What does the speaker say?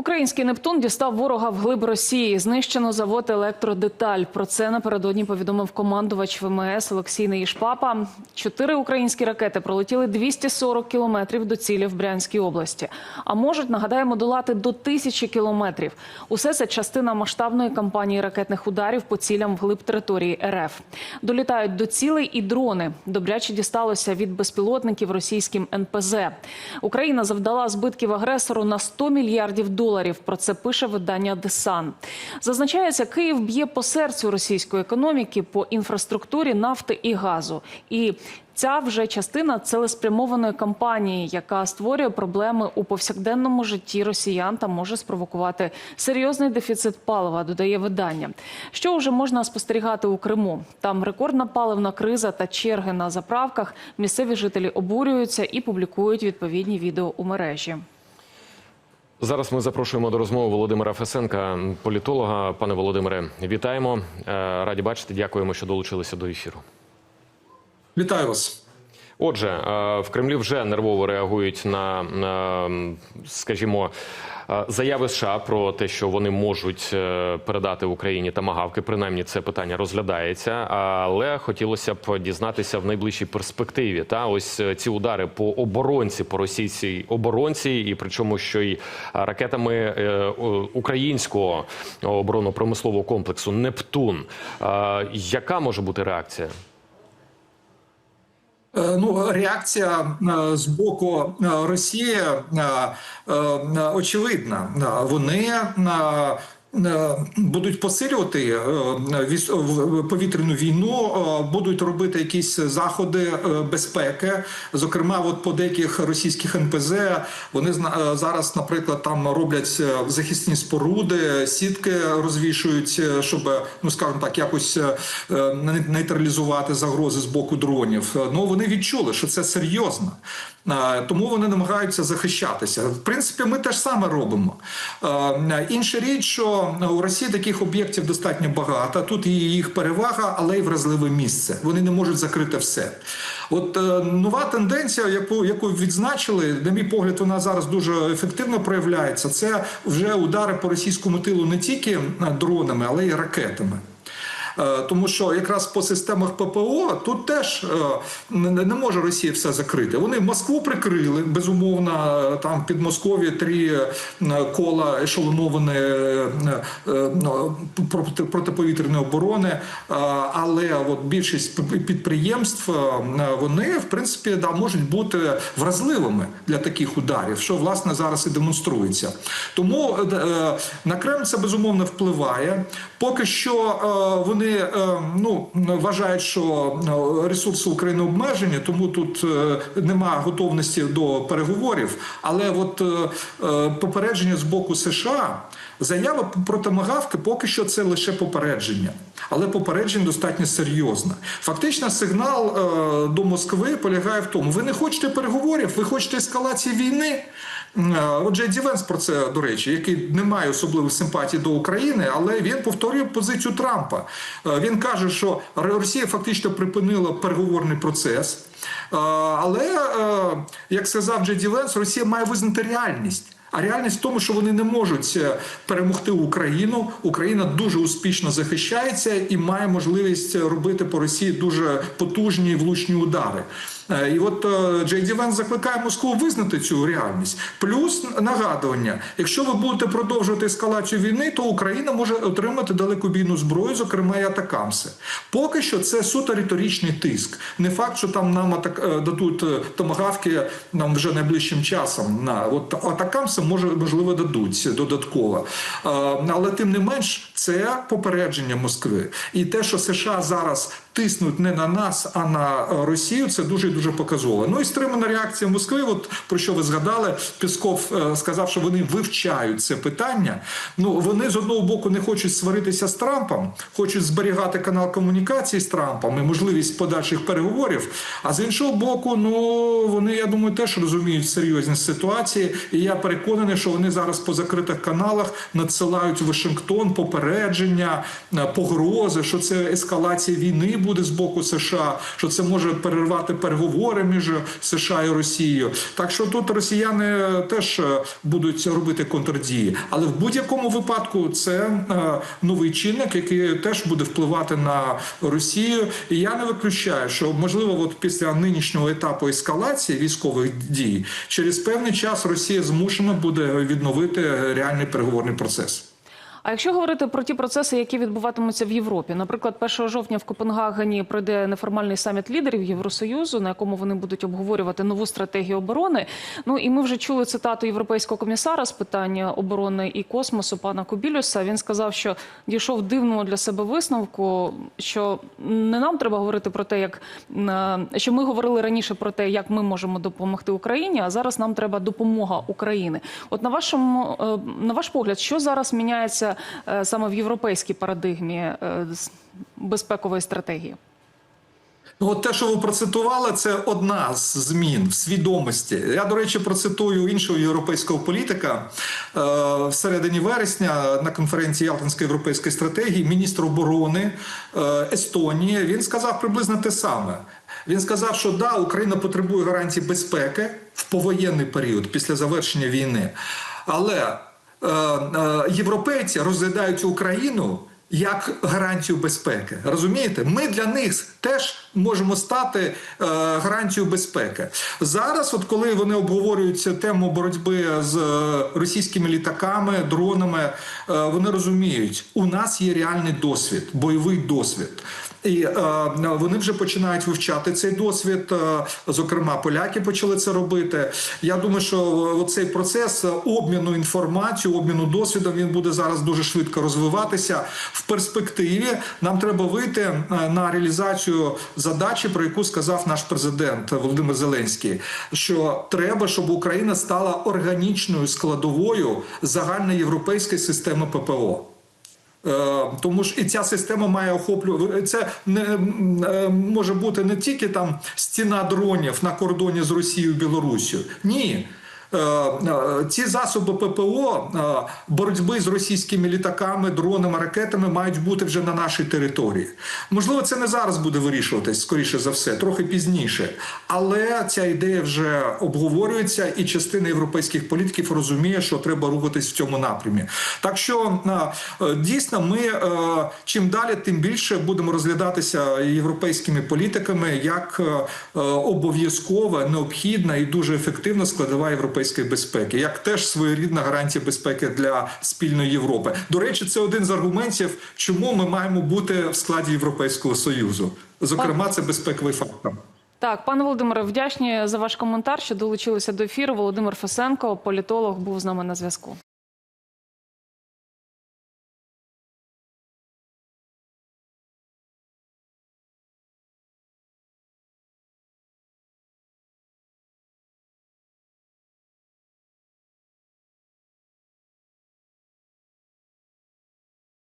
Український Нептун дістав ворога вглиб Росії. Знищено завод електродеталь. Про це напередодні повідомив командувач ВМС Олексій Неїшпапа. Чотири українські ракети пролетіли 240 кілометрів до цілі в Брянській області. А можуть нагадаємо долати до тисячі кілометрів. Усе це частина масштабної кампанії ракетних ударів по цілям вглиб території РФ. Долітають до цілей і дрони. Добряче дісталося від безпілотників російським НПЗ. Україна завдала збитків агресору на 100 мільярдів доларів. Про це пише видання Десан. Зазначається, Київ б'є по серцю російської економіки по інфраструктурі нафти і газу. І Ця вже частина цілеспрямованої кампанії, яка створює проблеми у повсякденному житті росіян та може спровокувати серйозний дефіцит палива, додає видання. Що вже можна спостерігати у Криму? Там рекордна паливна криза та черги на заправках. Місцеві жителі обурюються і публікують відповідні відео у мережі. Зараз ми запрошуємо до розмови Володимира Фесенка, політолога. Пане Володимире, вітаємо. Е, Раді бачити. Дякуємо, що долучилися до ефіру. Вітаю вас. Отже, е, в Кремлі вже нервово реагують на, скажімо, е, заяви США про те, що вони можуть е, передати Україні тамагавки. Принаймні, це питання розглядається. Але хотілося б дізнатися в найближчій перспективі. Та ось ці удари по оборонці, по російській оборонці, і причому, що й ракетами українського оборонно-промислового комплексу Нептун. Яка може бути реакція? Е, Ну, реакція е, з боку е, Росії очевидна. Вони будуть посилювати е, повітряну війну, е, будуть робити якісь заходи е, безпеки. Зокрема, от по деяких російських НПЗ вони е, зараз, наприклад, там роблять е, захисні споруди, сітки розвішують, е, щоб ну скажімо так, якось е, е, нейтралізувати загрози з боку дронів. Е, Ну вони відчули, що це серйозно, Е, тому вони намагаються захищатися. В принципі, ми те ж саме робимо. Е, Інша річ, що у Росії таких об'єктів достатньо багато. Тут і їх перевага, але й вразливе місце. Вони не можуть закрити все. От е, нова тенденція, яку яку відзначили, на мій погляд, вона зараз дуже ефективно проявляється. Це вже удари по російському тилу не тільки е, дронами, але й ракетами. Е, Тому що якраз по системах ППО тут теж е, не може Росія все закрити. Вони Москву прикрили безумовно. е, Там під Москові три кола ешелонованої ну, проти- протиповітряної оборони. Але от більшість підприємств вони в принципі да можуть бути вразливими для таких ударів, що власне зараз і демонструється. Тому на Кремль це безумовно впливає. Поки що е, е, ну вважають, що е, ресурси України обмежені, тому тут е, немає готовності до переговорів. Але от попередження з боку США. Заява про томагавки поки що це лише попередження, але попередження достатньо серйозне. Фактично, сигнал до Москви полягає в тому: ви не хочете переговорів, ви хочете ескалації війни. Е, От Джей Ді Венс про це до речі, який не має особливих симпатій до України, але він повторює позицію Трампа. Е, Він каже, що Росія фактично припинила переговорний процес. Е, Але е, як сказав Джеді Венс, Росія має визнати реальність. А реальність в тому, що вони не можуть е, перемогти Україну. Україна дуже успішно захищається і має можливість робити по Росії дуже потужні влучні удари. Е, І от е, Джей Ді Венс закликає Москву визнати цю реальність. Плюс нагадування: якщо ви будете продовжувати ескалацію війни, то Україна може отримати далекобійну зброю, зокрема і атакамси. Поки що це суто риторичний тиск. Не факт, що там нам атак е, дадуть е, томагавки нам вже найближчим часом. На от атакамси може можливо дадуть додатково. Але тим не менш, це попередження Москви. І те, що США зараз тиснуть не на нас, а на Росію, це дуже дуже показово. Ну і стримана реакція Москви. От про що ви згадали, Пісков е, сказав, що вони вивчають це питання. Ну вони з одного боку не хочуть сваритися з Трампом, хочуть зберігати канал комунікації з Трампом і можливість подальших переговорів. А з іншого боку, ну вони, я думаю, теж розуміють серйозність ситуації. І я переконаний, що вони зараз по закритих каналах надсилають Вашингтон попередження, е, погрози, що це ескалація війни буде з боку США, що це може перервати переговори переговори між США і Росією. Так що тут росіяни теж е, будуть робити контрдії. Але в будь-якому випадку це е, новий чинник, який теж буде впливати на Росію. І я не виключаю, що можливо, от після нинішнього етапу ескалації військових дій через певний час Росія змушена буде відновити реальний переговорний процес. А якщо говорити про ті процеси, які відбуватимуться в Європі, наприклад, 1 жовтня в Копенгагені пройде неформальний саміт лідерів Євросоюзу, на якому вони будуть обговорювати нову стратегію оборони. Ну і ми вже чули цитату європейського комісара з питання оборони і космосу пана Кубілюса. Він сказав, що дійшов дивного для себе висновку, що не нам треба говорити про те, як е, що ми говорили раніше про те, як ми можемо допомогти Україні, а зараз нам треба допомога України. От на вашому е, на ваш погляд, що зараз міняється е, саме в європейській парадигмі е, безпекової стратегії? Ну, от те, що ви процитували, це одна з змін в свідомості. Я, до речі, процитую іншого європейського політика е, в середині вересня на конференції Ялтинської європейської стратегії, міністр оборони Естонії. Він сказав приблизно те саме. Він сказав, що да, Україна потребує гарантій безпеки в повоєнний період після завершення війни, але європейці розглядають Україну як гарантію безпеки. Розумієте, ми для них теж можемо стати е, гарантією безпеки. Зараз, от коли вони обговорюють тему боротьби з е, російськими літаками, дронами, е, вони розуміють, у нас є реальний досвід, бойовий досвід. І е, вони вже починають вивчати цей досвід. Е, зокрема, поляки почали це робити. Я думаю, що цей процес обміну інформацією, обміну досвідом він буде зараз дуже швидко розвиватися. В перспективі нам треба вийти е, на реалізацію задачі, про яку сказав наш президент Володимир Зеленський. Що треба, щоб Україна стала органічною складовою загальноєвропейської системи ППО. Е, Тому ж і ця система має охоплювати це не е, може бути не тільки там стіна дронів на кордоні з Росією Білорусією. Ні. Е, е, Ці засоби ППО е, боротьби з російськими літаками, дронами, ракетами мають бути вже на нашій території. Можливо, це не зараз буде вирішуватись, скоріше за все, трохи пізніше. Але ця ідея вже обговорюється, і частина європейських політиків розуміє, що треба рухатись в цьому напрямі. Так що дійсно ми чим далі, тим більше будемо розглядатися європейськими політиками як обов'язкова, необхідна і дуже ефективна складова європейської безпеки, як теж своєрідна гарантія безпеки для спільної Європи. До речі, це один з аргументів, чому ми маємо бути в складі Європейського союзу. Зокрема, це безпековий фактор. Так, пане Володимире, вдячні за ваш коментар, що долучилися до ефіру. Володимир Фесенко, політолог, був з нами на зв'язку.